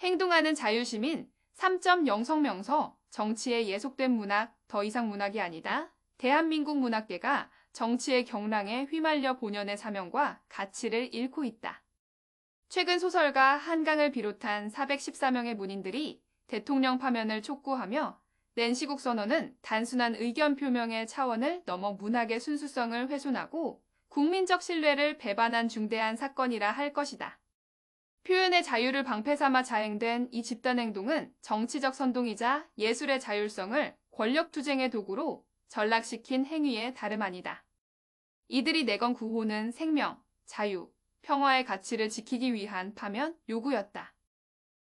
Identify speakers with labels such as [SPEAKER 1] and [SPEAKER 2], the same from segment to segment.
[SPEAKER 1] 행동하는 자유시민 3.0 성명서 정치에 예속된 문학 더 이상 문학이 아니다. 대한민국 문학계가 정치의 경랑에 휘말려 본연의 사명과 가치를 잃고 있다. 최근 소설가 한강을 비롯한 414명의 문인들이 대통령 파면을 촉구하며 낸 시국 선언은 단순한 의견 표명의 차원을 넘어 문학의 순수성을 훼손하고 국민적 신뢰를 배반한 중대한 사건이라 할 것이다. 표현의 자유를 방패 삼아 자행된 이 집단 행동은 정치적 선동이자 예술의 자율성을 권력 투쟁의 도구로 전락시킨 행위에 다름 아니다. 이들이 내건 구호는 생명, 자유, 평화의 가치를 지키기 위한 파면 요구였다.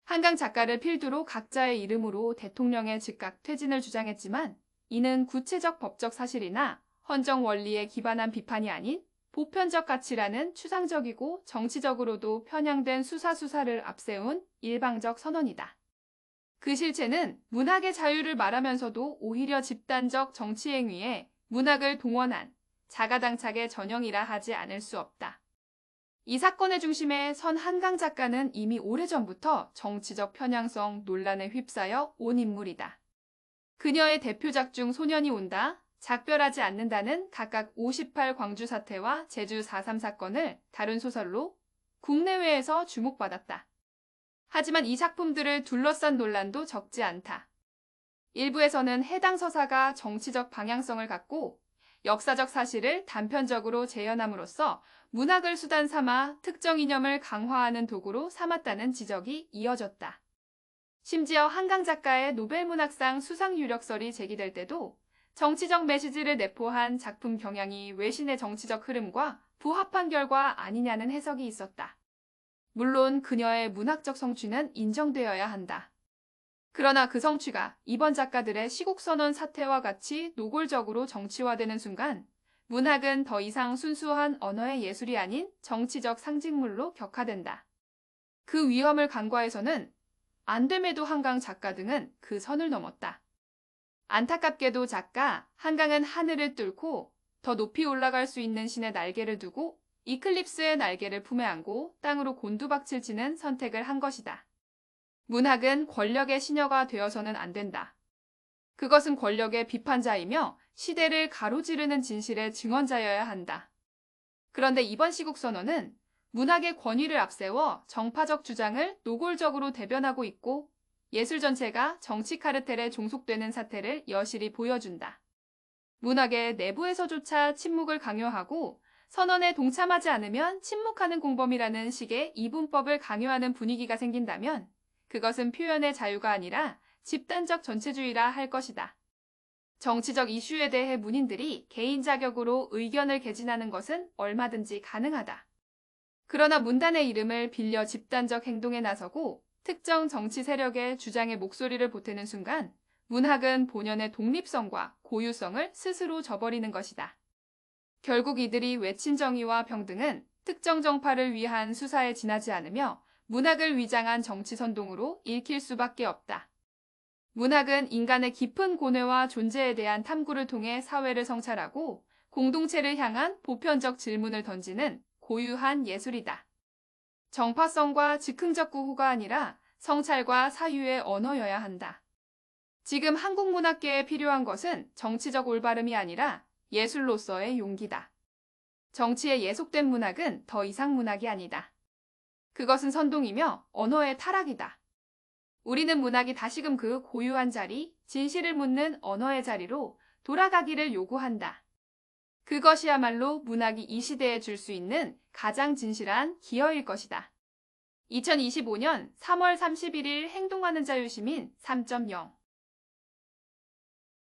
[SPEAKER 1] 한강 작가를 필두로 각자의 이름으로 대통령의 즉각 퇴진을 주장했지만 이는 구체적 법적 사실이나 헌정 원리에 기반한 비판이 아닌 보편적 가치라는 추상적이고 정치적으로도 편향된 수사수사를 앞세운 일방적 선언이다. 그 실체는 문학의 자유를 말하면서도 오히려 집단적 정치행위에 문학을 동원한 자가당착의 전형이라 하지 않을 수 없다. 이 사건의 중심에 선 한강 작가는 이미 오래전부터 정치적 편향성 논란에 휩싸여 온 인물이다. 그녀의 대표작 중 소년이 온다, 작별하지 않는다는 각각 58 광주 사태와 제주 4.3 사건을 다룬 소설로 국내외에서 주목받았다. 하지만 이 작품들을 둘러싼 논란도 적지 않다. 일부에서는 해당 서사가 정치적 방향성을 갖고 역사적 사실을 단편적으로 재현함으로써 문학을 수단 삼아 특정 이념을 강화하는 도구로 삼았다는 지적이 이어졌다. 심지어 한강 작가의 노벨문학상 수상 유력설이 제기될 때도 정치적 메시지를 내포한 작품 경향이 외신의 정치적 흐름과 부합한 결과 아니냐는 해석이 있었다. 물론 그녀의 문학적 성취는 인정되어야 한다. 그러나 그 성취가 이번 작가들의 시국선언 사태와 같이 노골적으로 정치화되는 순간 문학은 더 이상 순수한 언어의 예술이 아닌 정치적 상징물로 격화된다. 그 위험을 간과해서는 안됨에도 한강 작가 등은 그 선을 넘었다. 안타깝게도 작가 한강은 하늘을 뚫고 더 높이 올라갈 수 있는 신의 날개를 두고 이클립스의 날개를 품에 안고 땅으로 곤두박질 치는 선택을 한 것이다. 문학은 권력의 시녀가 되어서는 안 된다. 그것은 권력의 비판자이며 시대를 가로지르는 진실의 증언자여야 한다. 그런데 이번 시국 선언은 문학의 권위를 앞세워 정파적 주장을 노골적으로 대변하고 있고 예술 전체가 정치 카르텔에 종속되는 사태를 여실히 보여준다. 문학의 내부에서조차 침묵을 강요하고 선언에 동참하지 않으면 침묵하는 공범이라는 식의 이분법을 강요하는 분위기가 생긴다면 그것은 표현의 자유가 아니라 집단적 전체주의라 할 것이다. 정치적 이슈에 대해 문인들이 개인 자격으로 의견을 개진하는 것은 얼마든지 가능하다. 그러나 문단의 이름을 빌려 집단적 행동에 나서고 특정 정치 세력의 주장에 목소리를 보태는 순간 문학은 본연의 독립성과 고유성을 스스로 저버리는 것이다. 결국 이들이 외친 정의와 평등은 특정 정파를 위한 수사에 지나지 않으며 문학을 위장한 정치 선동으로 읽힐 수밖에 없다. 문학은 인간의 깊은 고뇌와 존재에 대한 탐구를 통해 사회를 성찰하고 공동체를 향한 보편적 질문을 던지는 고유한 예술이다. 정파성과 즉흥적 구호가 아니라 성찰과 사유의 언어여야 한다. 지금 한국 문학계에 필요한 것은 정치적 올바름이 아니라 예술로서의 용기다. 정치에 예속된 문학은 더 이상 문학이 아니다. 그것은 선동이며 언어의 타락이다. 우리는 문학이 다시금 그 고유한 자리, 진실을 묻는 언어의 자리로 돌아가기를 요구한다. 그것이야말로 문학이 이 시대에 줄 수 있는 가장 진실한 기여일 것이다. 2025년 3월 31일 행동하는 자유시민 3.0